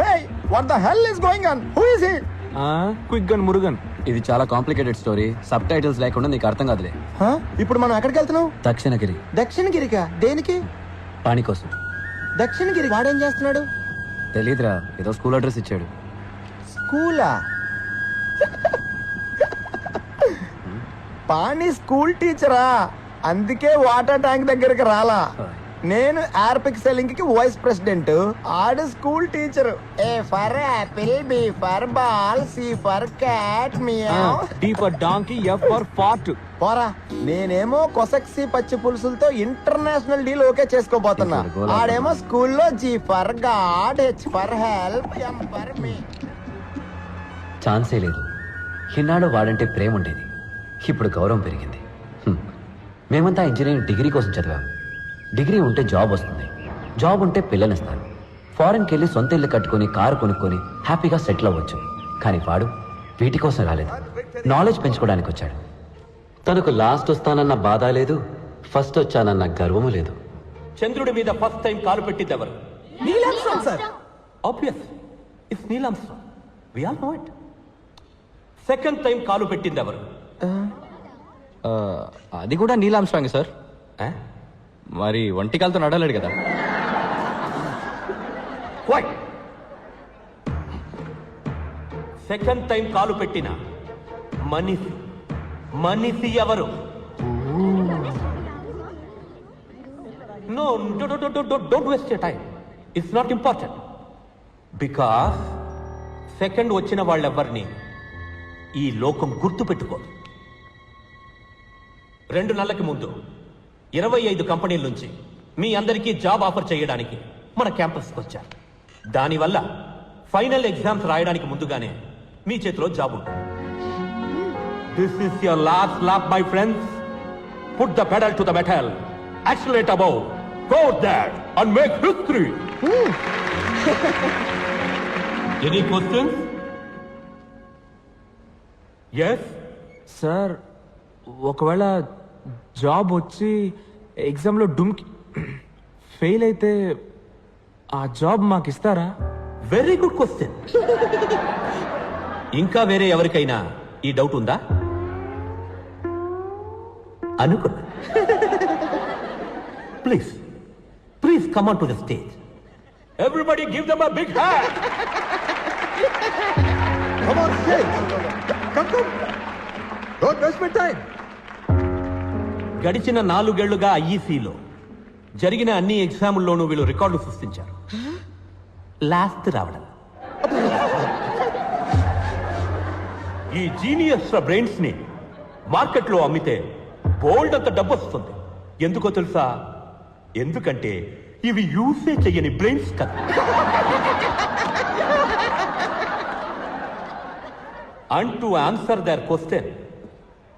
Hey what the hell is going on who is he quick gun Murugan. ఇది చాలా complicated story sub titles లేకుండా నీకు అర్థం కాదులే. ఇప్పుడు మనం ఎక్కడికి వెళ్తున్నాం? దక్షిణగిరి. దక్షిణగిరికా? దేనికి? పాణి కోసం. దక్షిణగిరి వాడేం చేస్తున్నాడు? తెలీదురా ఏదో స్కూల్ అడ్రస్ ఇచ్చాడు. స్కూలా? పాణి స్కూల్ టీచరా? అందుకే వాటర్ ట్యాంక్ దగ్గరికి రాలా. నేను ఎయిర్ సెల్లింగ్కి వైస్ ప్రెసిడెంట్ ఆడు school teacher. A for apple B for ball C for cat meow. D for donkey F for fart. పోరా నేనేమో కొసక్సి పచ్చి పులుసులతో ఇంటర్నేషనల్ డీల్ ఓకే చేసుకోబోతున్నా. ఆడేమో స్కూల్లో G for god H for help M for me. ఛాన్సే లేదు. ఇన్నాడు వాడంటే ప్రేమ ఉండేది ఇప్పుడు గౌరవం పెరిగింది. హ్మ్. మేమంతా ఇంజనీరింగ్ డిగ్రీ కోసం చదివాం. డిగ్రీ ఉంటే జాబ్ వస్తుంది. జాబ్ ఉంటే పిల్లనిస్తారు ఫారెన్కి వెళ్ళి సొంత ఇల్లు కట్టుకొని కారు కొనుక్కొని హ్యాపీగా సెటిల్ అవ్వచ్చు. కానీ వాడు వీటి కోసం రాలేదు. నాలెడ్జ్ పెంచుకోవడానికి వచ్చాడు. తనకు లాస్ట్ వస్తానన్న బాధ లేదు ఫస్ట్ వచ్చానన్న గర్వము లేదు. చంద్రుడి మీద ఫస్ట్ టైం కాలు పెట్టింది ఎవరు? Obvious it's Neil Armstrong we all know it second time కాలు పెట్టింది ఎవరు? అది కూడా నీలాంస్ట్రాంగ్ సార్? మరి వంటికాలతో నడలేడు కదా. సెకండ్ టైం కాలు పెట్టిన. మనిషి. మనిషి ఎవరు? No don't waste time it's not important because second వచ్చిన వాళ్ళెవ్వరిని ఈ లోకం గుర్తు పెట్టుకోదు రెండు నెలలకి ముందు. ఇరవై ఐదు కంపెనీల నుంచి మీ అందరికీ జాబ్ ఆఫర్ చేయడానికి మన క్యాంపస్కి వచ్చారు. దానివల్ల ఫైనల్ ఎగ్జామ్స్ రాయడానికి ముందుగానే మీ చేతిలో జాబ్ ఉంటుంది. This is your last lap my friends put the pedal to the metal accelerate above go that and make history any questions yes sir ఒకవేళ జాబ్ వచ్చి ఎగ్జామ్లో డుమ్కి ఫెయిల్ అయితే ఆ జాబ్ మాకు ఇస్తారా? వెరీ గుడ్ క్వశ్చన్ ఇంకా వేరే ఎవరికైనా ఈ డౌట్ ఉందా? అనుకున్నా. Please please come on to the stage everybody give them a big hand గడిచిన నాలుగేళ్ళుగా ఐఈసీలో జరిగిన అన్ని ఎగ్జాముల్లోనూ వీళ్ళు రికార్డు సృష్టించారు. లాస్ట్ రావడం. ఈ జీనియస్ బ్రెయిన్స్ని మార్కెట్లో అమ్మితే బోల్డ్ అంత డబ్బు వస్తుంది ఎందుకో తెలుసా? ఎందుకంటే ఇవి యూసే చెయ్యని బ్రెయిన్స్ కదా. And to answer their question.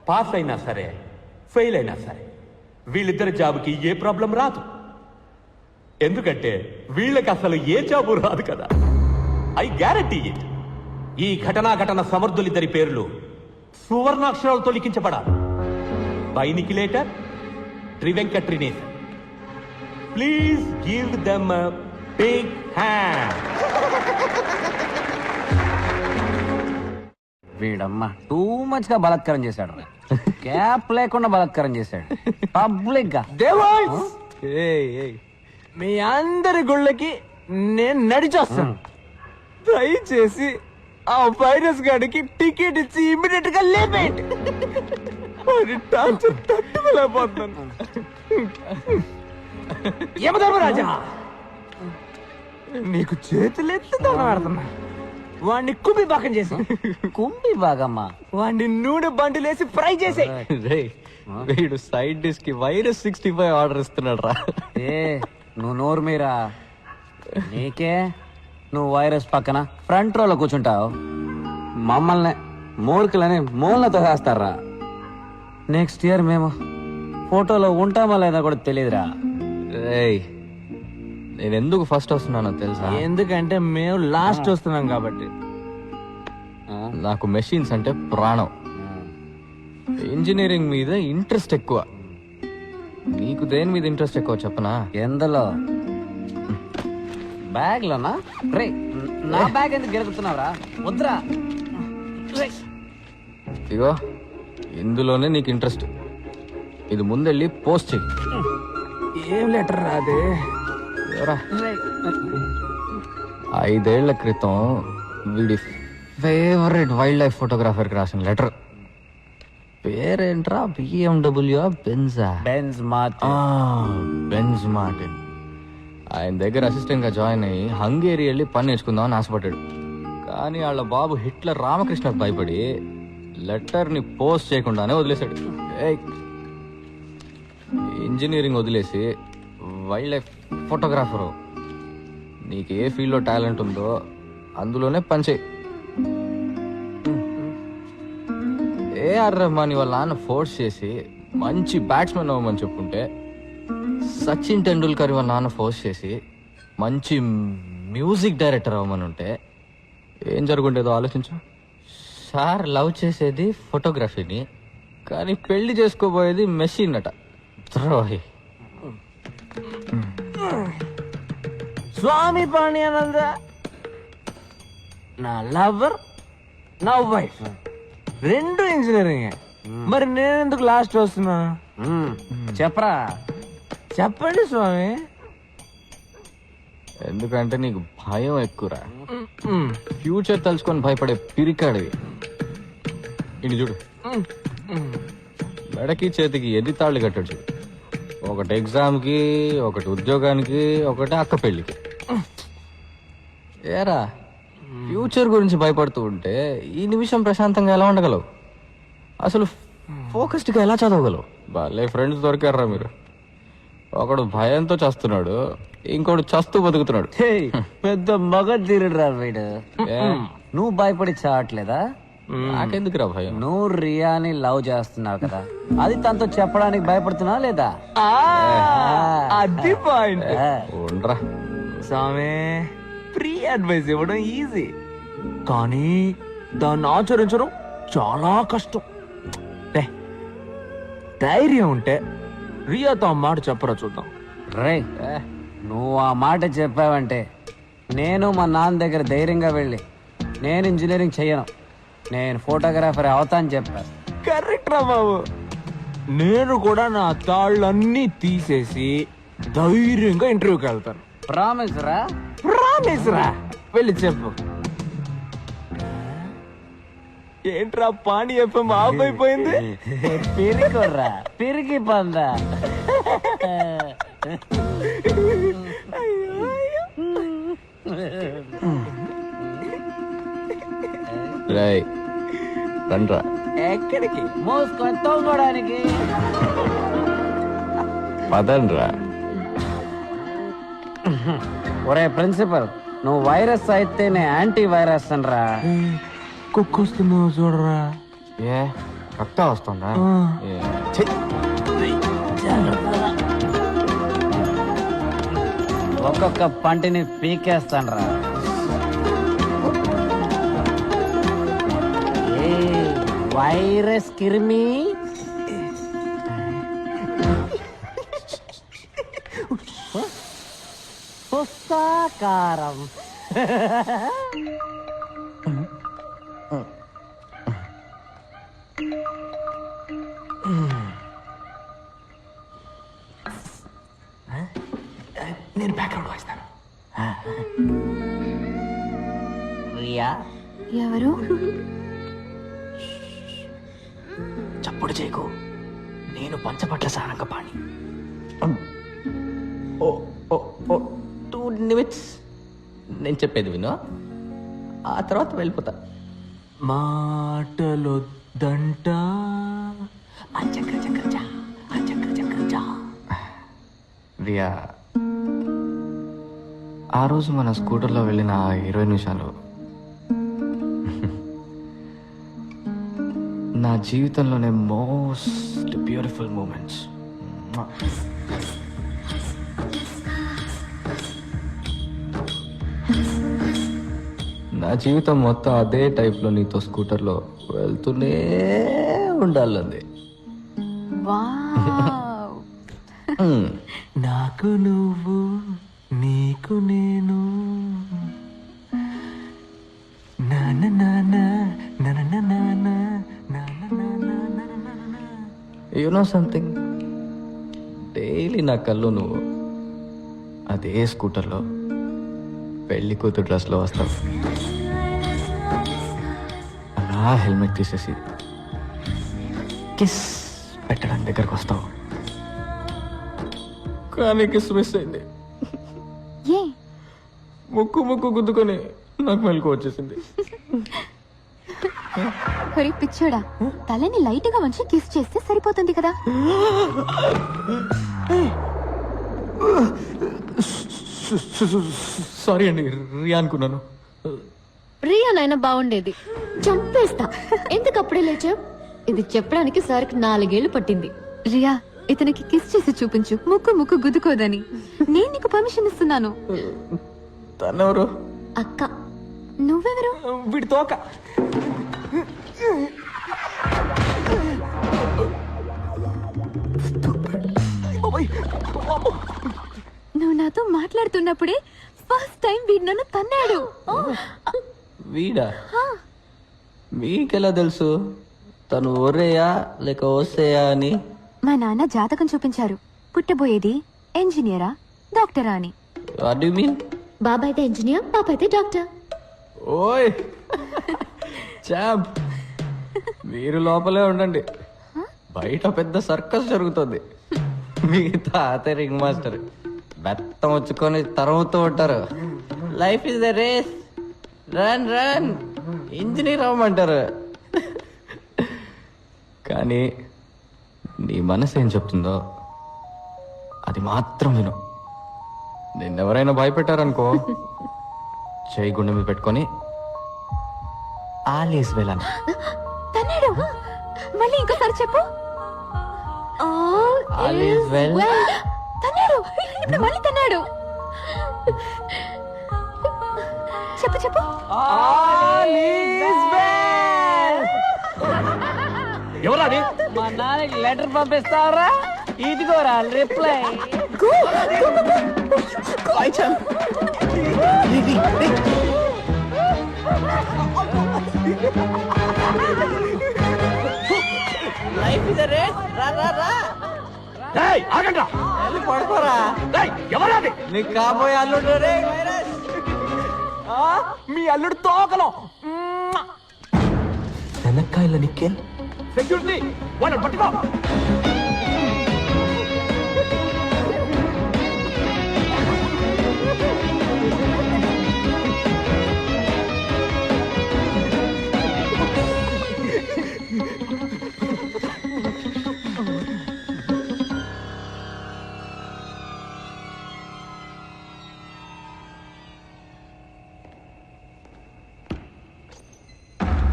Pass అయినా సరే ఫెయిల్ అయినా సరే వీళ్ళిద్దరి జాబ్కి ఏ ప్రాబ్లం రాదు. ఎందుకంటే వీళ్ళకి అసలు ఏ జాబు రాదు కదా. I guarantee it. ఈ ఘటనా ఘటన సమర్థులిద్దరి పేర్లు సువర్ణాక్షరాలతో లిఖించబడాలి బైనికిలేటర్ త్రివెంకట్రినేశన్ please give them big hand. వీడమ్మ too మచ్గా బలత్కారం చేశాడు క్యాప్ లేకుండా బలత్కారం చేశాడు. పబ్లిక్గా. దేవాల్స్ మీ అందరి గుళ్ళకి నేను నడిచొస్తాను. దయచేసి ఆ వైరస్ గాడికి టికెట్ ఇచ్చి ఇమీడియట్గా లేపేయండి. వాడి టార్చర్ తట్టుకోలేకపోతున్నాను. యమధర్మరాజా నీకు చేతులెత్తి దండం పెడుతున్నా. వాడిని కుబి బాకం చేసి. కుంభి బాగమ్మా వాడిని నూనె బండిలేసి ఫ్రై చేసే. వీడు సైడ్ డిష్కి వైరస్ సిక్స్టీ ఫైవ్ ఆర్డర్ ఇస్తున్నాడు రా. ఏ నువ్వు నోరు మీరా? నీకే? నువ్వు వైరస్ పక్కన ఫ్రంట్ రోలో కూర్చుంటావు. మమ్మల్ని మూర్ఖులని మూలతో వేస్తారా నెక్స్ట్ ఇయర్ మేము ఫోటోలో ఉంటామా లేదా కూడా తెలియదురా. నేను ఎందుకు ఫస్ట్ వస్తున్నానో తెలుసా? ఎందుకంటే మేము లాస్ట్ వస్తున్నాం కాబట్టి. నాకు మెషిన్స్ అంటే ప్రాణం. ఇంజనీరింగ్ మీద ఇంట్రెస్ట్ ఎక్కువ. నీకు దేని మీద ఇంట్రెస్ట్ ఎక్కువ చెప్పనా? ఎందులో? బ్యాగ్ లోనా రే నా బ్యాగ్ ఎందుకు గెలుగుతున్నావురా వద్దురా. ఇగో ఇందులోనే నీకు ఇంట్రెస్ట్ ఇది ముందెళ్ళి పోస్ట్ చెయ్యి. ఏం లెటర్ రాదే ఐదేళ్ళ క్రితం వీడి ఫేవరెట్ వైల్డ్ లైఫ్ ఫోటోగ్రాఫర్కి రాసిన లెటర్ పేరేంట్రా? బిఎండబ్ల్యూ బెన్జా బెన్స్ మాత్ బెంజ్ మార్టిన్ ఆయన దగ్గర అసిస్టెంట్గా జాయిన్ అయ్యి హంగేరి వెళ్ళి పని నేర్చుకుందామని ఆశపడ్డాడు. కానీ వాళ్ళ బాబు హిట్లర్ రామకృష్ణకు భయపడి లెటర్ని పోస్ట్ చేయకుండానే వదిలేశాడు. ఇంజనీరింగ్ వదిలేసి వైల్డ్ లైఫ్ ఫోటోగ్రాఫరు. నీకు ఏ ఫీల్డ్లో టాలెంట్ ఉందో అందులోనే పనిచేయి. ఏఆర్ రహమాన్ వాళ్ళ నాన్న ఫోర్స్ చేసి మంచి బ్యాట్స్మెన్ అవ్వమని చెప్పుంటే సచిన్ టెండూల్కర్ వాళ్ళ నాన్న ఫోర్స్ చేసి మంచి మ్యూజిక్ డైరెక్టర్ అవ్వమని ఉంటే ఏం జరుగుండేదో ఆలోచించు. సార్ లవ్ చేసేది ఫోటోగ్రఫీని కానీ పెళ్ళి చేసుకోబోయేది మెషిన్ అట. ద్రోహి స్వామి పాణ్యానంద నా లవర్ నా వైఫ్ రెండు ఇంజనీరింగ్ మరి నేను ఎందుకు లాస్ట్ వస్తున్నా చెప్పరా? చెప్పండి స్వామి. ఎందుకంటే నీకు భయం ఎక్కువరా? ఫ్యూచర్ తలుచుకొని భయపడే పిరికాడివి. ఇది చూడు. మెడకి చేతికి ఎన్ని తాళ్ళు కట్టాడు చూడు. ఒకటి ఎగ్జామ్కి ఒకటి ఉద్యోగానికి ఒకటి అక్క పెళ్ళికి. ఏరా? ఫ్యూచర్ గురించి భయపడుతూ ఉంటే ఈ నిమిషం ప్రశాంతంగా ఎలా ఉండగలవు? అసలు ఫోకస్డ్గా ఎలా చదవగలవు? బాలే ఫ్రెండ్స్ దొరికారా మీరు. ఒకడు భయంతో చస్తున్నాడు ఇంకోడు చస్తూ బతుకుతున్నాడు. పెద్ద మగ తీరుడురా వీడు? నువ్వు భయపడి చావట్లేదా? నాకెందుకురా భయం? నువ్వు రియాని లవ్ చేస్తున్నావు కదా. అది తనతో చెప్పడానికి భయపడుతున్నావా లేదా? అది పాయింట్ ఆ, ఉండరా. స్వామి. ఫ్రీ అడ్వైస్ ఇవ్వడం ఈజీ. కానీ దాన్ని ఆచరించడం చాలా కష్టం. రే, ధైర్యం ఉంటే రియాతో ఆ మాట చెప్పరా చూద్దాం. రేయ్ నువ్వు ఆ మాట చెప్పావంటే నేను మా నాన్న దగ్గర ధైర్యంగా వెళ్ళి నేను ఇంజనీరింగ్ చెయ్యను. నేను ఫోటోగ్రాఫర్ అవుతాను చెప్పా కరెక్ట్ రా బాబు. నేను కూడా నా తాళ్ళన్నీ తీసేసి ధైర్యంగా ఇంటర్వ్యూకి వెళ్తాను. ప్రామిస్ రా. ప్రామిస్ రా వెళ్ళి చెప్పు. ఏంట్రా పాణి ఎఫ్ఎం ఆఫ్ అయిపోయింది? పిరికొర్రా పిరికి పందా. రేయ్ రండ్రా. ఎక్కడికి? మోసుకొని తోముకోవడానికి పదండ్రా. ఒరే ప్రిన్సిపల్ నువ్వు వైరస్ అయితే నేను యాంటీ వైరస్ అనరా కుక్కొస్తున్నావు చూడరా. ఏ రక్త వస్తుందా? ఏ, ఛీ! ఒక్కొక్క పంటిని పీకేస్తానరా. ఏ వైరస్ కిరిమి? పుస్తకారం నేను బ్యాక్గ్రౌండ్ వాయిస్తాను. రియా ఎవరు? చప్పుడు చేయకు. నేను పంచపట్ల సారంగపాణి. ఓ ఓ ఓ టూ నిమిట్స్ నేను చెప్పేది విను. ఆ తర్వాత వెళ్ళిపోతా. మాటలొద్దంట చా రియా ఆ రోజు మన స్కూటర్లో వెళ్ళిన ఇరవై నిమిషాలు. నా జీవితంలోనే మోస్ట్ బ్యూటిఫుల్ మూమెంట్స్. నా జీవితం మొత్తం అదే టైప్లో నీతో స్కూటర్లో వెళ్తూనే ఉండాలంది. నాకు నువ్వు నీకు నేను యు నో సంథింగ్ డైలీ నా కళ్ళు నువ్వు అదే స్కూటర్లో పెళ్ళి కూతురు డ్రెస్లో వస్తావు అలా హెల్మెట్ తీసేసి కిస్ పెట్టడానికి దగ్గరకు వస్తావు కానీ కిస్ మిస్ అయింది. ఏ? ముక్కు ముక్కు గుద్దుకొని నాకు మెలకు వచ్చేసింది. హరి పిచ్చోడా తలని లైట్గా వంచి కిస్ చేస్తే సరిపోతుంది కదా? సారీ అండి రియా అనుకున్నాను రియానైనా బాగుండేది. చంపేస్తా. ఎందుకు అప్పుడే లేచావు? ఇది చెప్పడానికి సార్కి నాలుగేళ్ళు పట్టింది. రియా ఇతనికి కిస్ చేసి చూపించు. ముక్కు ముక్కు గుద్దుకోదని. నేను నీకు పర్మిషన్ ఇస్తున్నాను. తనెవరు? అక్క. నువ్వెవరు? వీడి తోక నువ్వు నాతో మాట్లాడుతున్నప్పుడే ఫస్ట్ టైం వీడు నన్ను తన్నాడు. వీడా? మీకెలా తెలుసు? తను ఒరేయా లేక ఓసేయా అని? మా నాన్న జాతకం చూపించారు. పుట్టబోయేది ఇంజనీరా డాక్టరా అని. What you mean? బాబాయ్ అయితే ఇంజనీర్ పాప అయితే డాక్టర్. ఓయ్! చాంప్! మీరు లోపలే ఉండండి. బయట పెద్ద సర్కస్ జరుగుతుంది. మీ తాత రింగ్ మాస్టర్. బెత్తం వచ్చుకొని తరుముతూ ఉంటారు. Life is the race run run engineer అవ్వమంటారు. కానీ నీ మనసు ఏం చెప్తుందో అది మాత్రం విను. నిన్నెవరైనా భయపెట్టారనుకో చేయి గుండె మీద పెట్టుకొని ఆలేసి వెళ్ళాను తన్నాడు మళ్ళీ ఇంకోసారి చెప్పు. Is well. తన్నాడు. ఇప్పుడు మళ్ళీ తన్నాడు. చెప్పు చెప్పు. ఎవరా అది? మా నాన్నకి లెటర్ పంపిస్తావరా? ఇదిగోరా రిప్లై. లైఫ్ ఇస్ రా రా రా. వెళ్ళి పడుకోరా? ఏయ్, ఎవరా అది? నీకు కాబోయే అల్లుడు రే మీ అల్లుడు తోకలో. సెక్యూరిటీ వాళ్ళని పట్టుకో.